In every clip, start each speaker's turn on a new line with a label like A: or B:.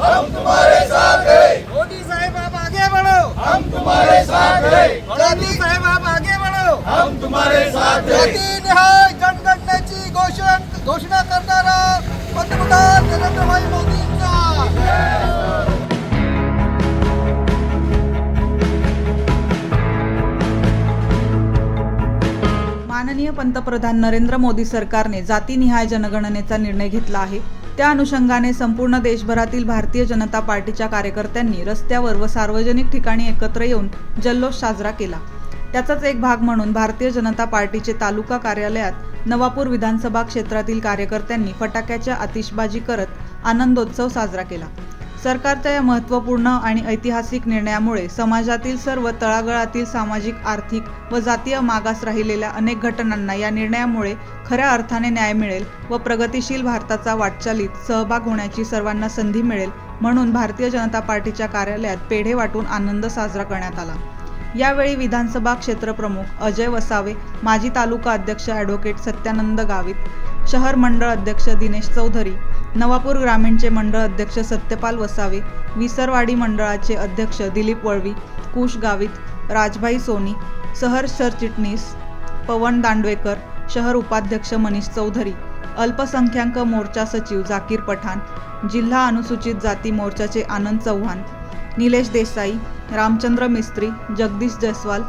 A: हम तुम्हारे साथ हैं।
B: मोदी साहेब आप आगे बढ़ो।
A: हम तुम्हारे साथ हैं।
B: मोदी साहेब आप आगे बढ़ो।
A: हम तुम्हारे साथ हैं।
B: जाती निहाय जनगणनेची घोषणा घोषणा करणारा पंतप्रधान नरेंद्रभाई मोदींचा
C: माननीय पंतप्रधान नरेंद्र मोदी सरकारने जातीनिहाय जनगणनेचा निर्णय घेतला आहे. त्या अनुषंगाने संपूर्ण देशभरातील भारतीय जनता पार्टीच्या कार्यकर्त्यांनी रस्त्यावर व सार्वजनिक ठिकाणी एकत्र येऊन जल्लोष साजरा केला. त्याचाच एक भाग म्हणून भारतीय जनता पार्टीचे तालुका कार्यालयात नवापूर विधानसभा क्षेत्रातील कार्यकर्त्यांनी फटाक्याच्या आतिषबाजी करत आनंदोत्सव साजरा केला. सरकारच्या या महत्त्वपूर्ण आणि ऐतिहासिक निर्णयामुळे समाजातील सर्व तळागळातील सामाजिक आर्थिक व जातीय मागास राहिलेल्या अनेक घटनांना या निर्णयामुळे खऱ्या अर्थाने न्याय मिळेल व प्रगतिशील भारताचा वाटचालीत सहभाग होण्याची सर्वांना संधी मिळेल म्हणून भारतीय जनता पार्टीच्या कार्यालयात पेढे वाटून आनंद साजरा करण्यात आला. यावेळी विधानसभा क्षेत्रप्रमुख अजय वसावे माजी तालुका अध्यक्ष ॲडव्होकेट सत्यानंद गावित शहर मंडळ अध्यक्ष दिनेश चौधरी नवापूर ग्रामीणचे मंडळ अध्यक्ष सत्यपाल वसावे विसरवाडी मंडळाचे अध्यक्ष दिलीप वळवी कुश गावित राजभाई सोनी सहर सरचिटणीस पवन दांडवेकर शहर उपाध्यक्ष मनीष चौधरी अल्पसंख्याक मोर्चा सचिव जाकीर पठाण जिल्हा अनुसूचित जाती मोर्चाचे आनंद चव्हाण निलेश देसाई रामचंद्र मिस्त्री जगदीश जयस्वाल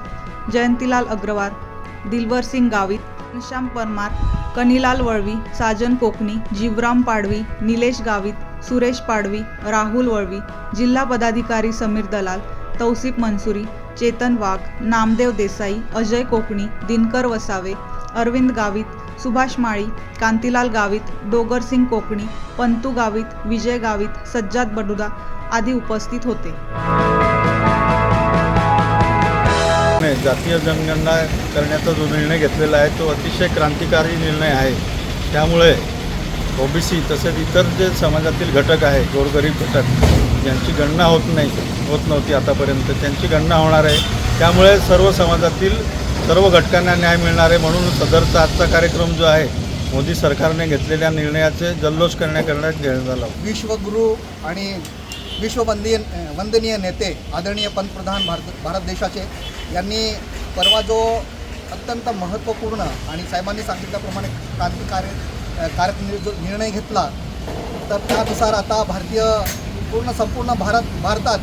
C: जयंतीलाल अग्रवाल दिलवर सिंग गावित श्याम परमार कनिलाल वळवी साजन कोकणी जीवराम पाडवी निलेश गावित सुरेश पाडवी राहुल वळवी जिल्हा पदाधिकारी समीर दलाल तौसिफ मनसुरी चेतन वाघ नामदेव देसाई अजय कोकणी दिनकर वसावे अरविंद गावित सुभाष माळी कांतीलाल गावित डोगरसिंग कोकणी पंतू गावित विजय गावित सज्जाद बडुदा आदी उपस्थित होते.
D: नाही, जातीय जनगणना करण्याचा जो निर्णय घेतलेला आहे तो अतिशय क्रांतिकारी निर्णय आहे. त्यामुळे ओबीसी तसेच इतर जे समाजातील घटक आहे गोरगरीब घटक ज्यांची गणना होत नाही होत नव्हती आतापर्यंत त्यांची गणना होणार आहे. त्यामुळे सर्व समाजातील सर्व घटकांना न्याय मिळणार आहे म्हणून सदरचा आजचा कार्यक्रम जो आहे मोदी सरकारने घेतलेल्या निर्णयाचे जल्लोष करण्या करण्यात घेण्यात आला.
B: विश्वगुरू आणि विश्ववंदीय वंदनीय नेते आदरणीय पंतप्रधान भारत भारत देशाचे यांनी परवा जो अत्यंत महत्त्वपूर्ण आणि साहेबांनी सांगितल्याप्रमाणे क्रांतिकारी कारक जो निर्णय घेतला तर त्यानुसार आता भारतीय पूर्ण संपूर्ण भारत भारतात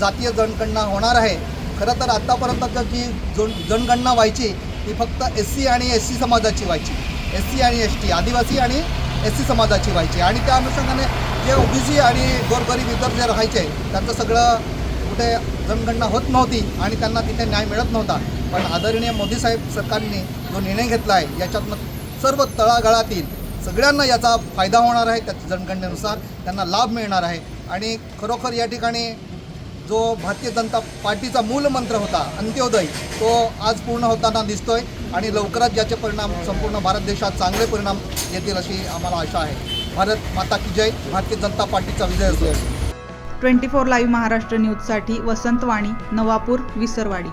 B: जातीय जनगणना होणार आहे. खरं तर आत्तापर्यंत जी जन जनगणना व्हायची ती फक्त एस सी आणि एस सी समाजाची व्हायची. एस सी आणि एस टी आदिवासी आणि एस सी समाजाची व्हायची. आणि त्या अनुषंगाने जे ओबीसी आणि गोरगरीब इतर जे राहायचे त्यांचं सगळं कुठे जनगणना होत नव्हती आणि त्यांना तिथे न्याय मिळत नव्हता. पण आदरणीय मोदी साहेब सरकारने जो निर्णय घेतला आहे याच्यातनं सर्व तळागाळातील सगळ्यांना याचा फायदा होणार आहे त्या जनगणनेनुसार त्यांना लाभ मिळणार आहे. आणि खरोखर या ठिकाणी जो भारतीय जनता पार्टीचा मूलमंत्र होता अंत्योदय तो आज पूर्ण होताना दिसतोय आणि लवकरच याचे परिणाम संपूर्ण भारत देशात चांगले परिणाम येतील अशी आम्हाला आशा आहे. भारत माता की जय भारतीय जनता पार्टीचा विजय असतो
C: ट्वेंटी फोर लाईव्ह महाराष्ट्र न्यूजसाठी वसंतवाणी नवापूर विसरवाडी.